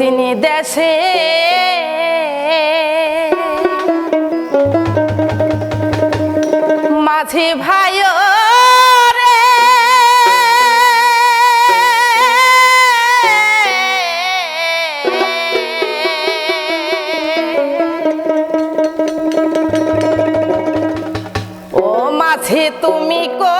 চিনি দেশে। মাঝি ভাই রে। ও মাঝি তুমি কো